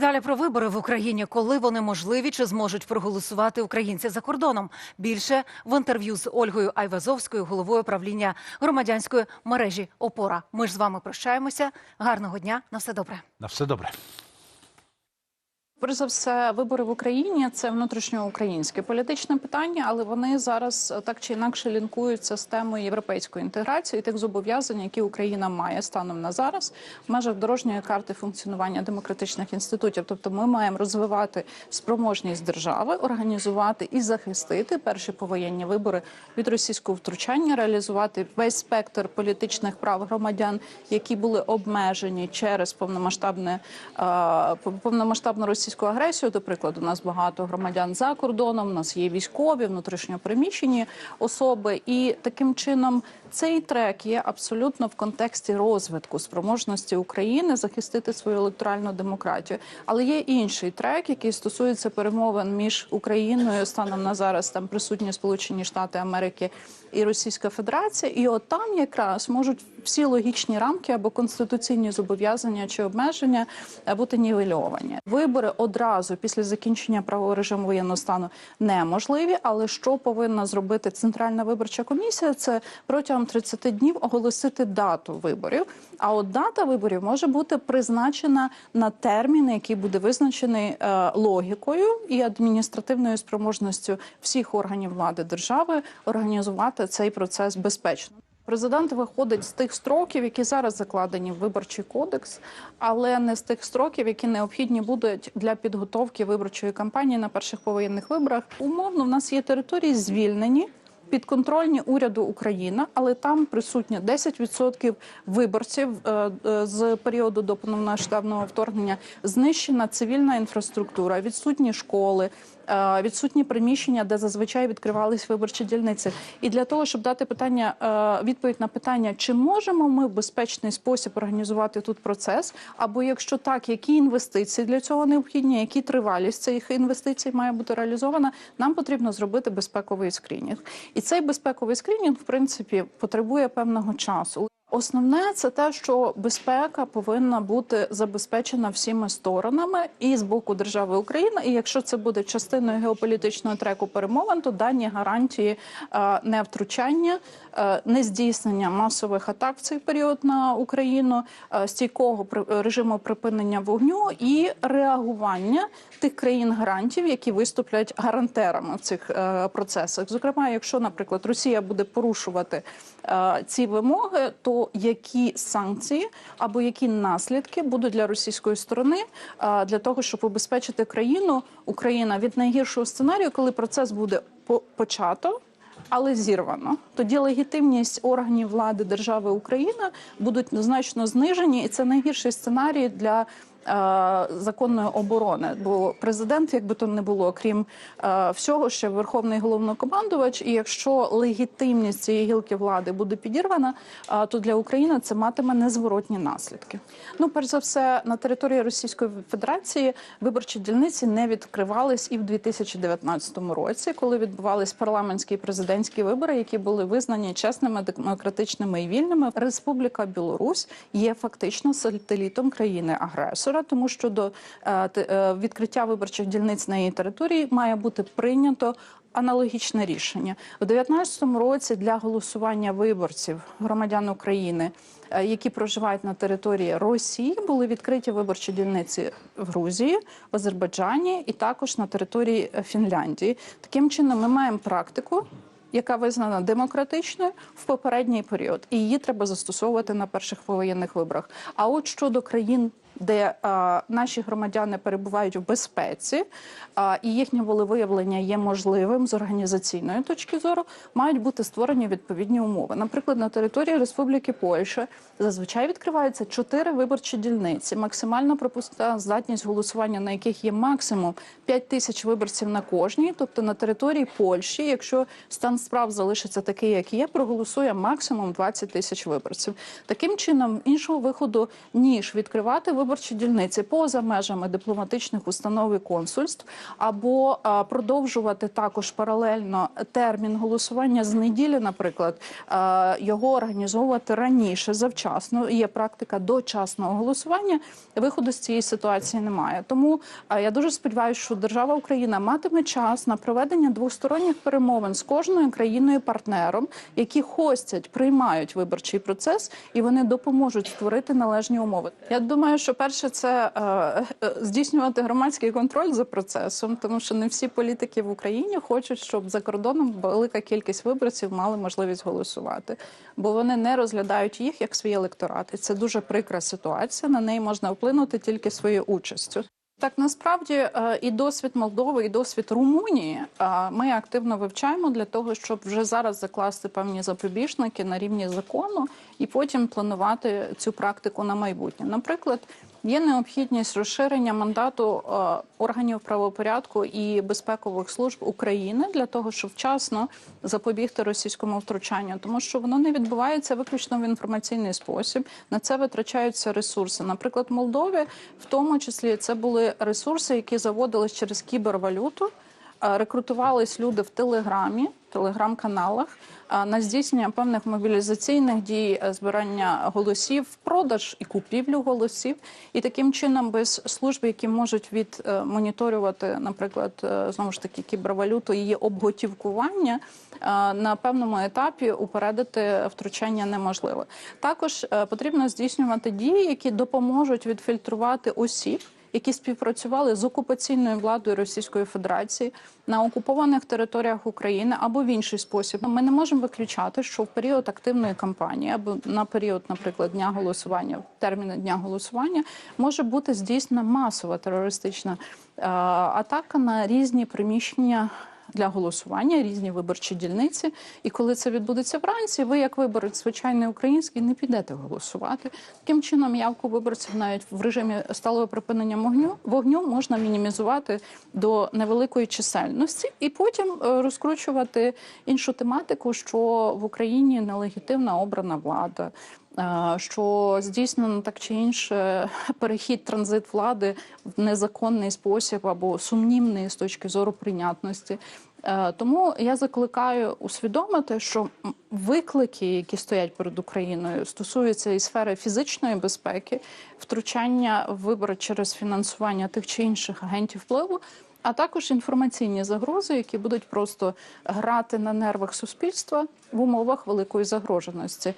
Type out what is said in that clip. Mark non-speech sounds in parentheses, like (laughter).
Далі про вибори в Україні, коли вони можливі, чи зможуть проголосувати українці за кордоном. Більше в інтерв'ю з Ольгою Айвазовською, головою правління громадянської мережі Опора. Ми ж з вами прощаємося. Гарного дня, на все добре. На все добре. Перш за все, вибори в Україні це внутрішньоукраїнське політичне питання, але вони зараз е, так чи інакше лінкуються з темою європейської інтеграції і тих зобов'язань, які Україна має станом на зараз в межах дорожньої карти функціонування демократичних інститутів. Тобто, ми маємо розвивати спроможність держави, організувати і захистити перші повоєнні вибори від російського втручання, реалізувати весь спектр політичних прав громадян, які були обмежені через повномасштабне е, повномасштабну російську агресію. До прикладу, у нас багато громадян за кордоном, у нас є військові, внутрішньопереміщені особи, і таким чином цей трек є абсолютно в контексті розвитку спроможності України захистити свою електоральну демократію. Але є інший трек, який стосується перемовин між Україною станом на зараз там присутні Сполучені Штати Америки і Російська Федерація, і от там якраз можуть всі логічні рамки або конституційні зобов'язання чи обмеження е, бути нівельовані. Вибори одразу після закінчення правового режиму воєнного стану неможливі. Але що повинна зробити Центральна виборча комісія? Це протягом 30 днів оголосити дату виборів. А от дата виборів може бути призначена на термін, який буде визначений е, логікою і адміністративною спроможністю всіх органів влади держави організувати цей процес безпечно. Президент виходить з тих строків, які зараз закладені в виборчий кодекс, але не з тих строків, які необхідні будуть для підготовки виборчої кампанії на перших повоєнних виборах. Умовно, в нас є території звільнені. Підконтрольні уряду Україна, але там присутні 10% виборців е, е, з періоду до повномасштабного вторгнення. Знищена цивільна інфраструктура, відсутні школи, відсутні приміщення, де зазвичай відкривались виборчі дільниці. І для того, щоб дати питання е, відповідь на питання, чи можемо ми в безпечний спосіб організувати тут процес, або якщо так, які інвестиції для цього необхідні, які тривалість цих інвестицій має бути реалізована, нам потрібно зробити безпековий скринінг. І цей безпековий скринінг, в принципі, потребує певного часу. Основне це те, що безпека повинна бути забезпечена всіма сторонами і з боку держави Україна. І якщо це буде частиною геополітичного треку перемовин, то дані гарантії е, невтручання, е, нездійснення масових атак в цей період на Україну, е, стійкого при- режиму припинення вогню і реагування тих країн гарантів, які виступлять гарантерами в цих процесах. Зокрема, якщо, наприклад, Росія буде порушувати ці вимоги, то які санкції або які наслідки будуть для російської сторони е, для того, щоб убезпечити країну Україна від найгіршого сценарію, коли процес буде по- почато. Але зірвано тоді легітимність органів влади держави Україна будуть значно знижені, і це найгірший сценарій для законної оборони. Бо президент, як би то не було, крім е, всього, ще верховний головнокомандувач. І якщо легітимність цієї гілки влади буде підірвана, е, то для України це матиме незворотні наслідки. Ну, перш за все, на території Російської Федерації виборчі дільниці не відкривались і в 2019 році, коли відбувались парламентські і президентські вибори, які були визнані чесними, демократичними і вільними. Республіка Білорусь є фактично сателітом країни агресора, тому що до е, е, відкриття виборчих дільниць на її території має бути прийнято. Аналогічне рішення у 2019 році для голосування виборців громадян України, е, які проживають на території Росії, були відкриті виборчі дільниці в Грузії, в Азербайджані і також на території Фінляндії. Таким чином, ми маємо практику. Яка визнана демократичною в попередній період, і її треба застосовувати на перших повоєнних виборах. А от щодо країн, де а, наші громадяни перебувають в безпеці, а, і їхнє волевиявлення є можливим з організаційної точки зору, мають бути створені відповідні умови. Наприклад, на території Республіки Польща зазвичай відкриваються чотири виборчі дільниці. Максимальна пропускна здатність голосування, на яких є максимум 5 тисяч виборців на кожній. Тобто на території Польщі, якщо стан справ залишиться такий, як є, проголосує максимум 20 тисяч виборців. Таким чином, іншого виходу ніж відкривати виборчі виборчі дільниці поза межами дипломатичних установ і консульств, або продовжувати також паралельно термін голосування з неділі, наприклад, його організовувати раніше, завчасно. Є практика дочасного голосування. Виходу з цієї ситуації немає. Тому я дуже сподіваюся, що держава Україна матиме час на проведення двосторонніх перемовин з кожною країною партнером, які хостять, приймають виборчий процес, і вони допоможуть створити належні умови. Я думаю, що перше це е, е, здійснювати громадський контроль за процесом, тому що не всі політики в Україні хочуть, щоб за кордоном велика кількість виборців мали можливість голосувати, бо вони не розглядають їх як свій електорат. І це дуже прикра ситуація. На неї можна вплинути тільки своєю участю. Так насправді е, і досвід Молдови, і досвід Румунії е, ми активно вивчаємо для того, щоб вже зараз закласти певні запобіжники на рівні закону і потім планувати цю практику на майбутнє. Наприклад, є необхідність розширення мандату е, органів правопорядку і безпекових служб України для того, щоб вчасно запобігти російському втручанню, тому що воно не відбувається виключно в інформаційний спосіб. На це витрачаються ресурси. Наприклад, в Молдові, в тому числі, це були ресурси, які заводились через кібервалюту. Е, Рекрутувались люди в телеграмі, телеграм-каналах е, на здійснення певних мобілізаційних дій, е, збирання голосів, продаж і купівлю голосів. І таким чином, без служб, які можуть відмоніторювати, наприклад, е, знову ж таки кібервалюту, її обготівкування е, на певному етапі упередити втручання неможливо. Також е, потрібно здійснювати дії, які допоможуть відфільтрувати осіб які співпрацювали з окупаційною владою Російської Федерації на окупованих територіях України або в інший спосіб. Ми не можемо виключати, що в період активної кампанії або на період, наприклад, дня голосування, терміни дня голосування, може бути здійснена масова терористична е, атака на різні приміщення для голосування, різні виборчі дільниці. І коли це відбудеться вранці, ви, як виборець звичайний український, не підете голосувати. Таким чином, явку виборців навіть в режимі сталого припинення вогню вогню можна мінімізувати до невеликої чисельності, і потім е, розкручувати іншу тематику, що в Україні нелегітимна обрана влада. Е, Що здійснено так чи інше (laughs) перехід транзит влади в незаконний спосіб або сумнівний з точки зору прийнятності. Е, Тому я закликаю усвідомити, що виклики, які стоять перед Україною, стосуються і сфери фізичної безпеки, втручання в вибори через фінансування тих чи інших агентів впливу. А також інформаційні загрози, які будуть просто грати на нервах суспільства в умовах великої загроженості.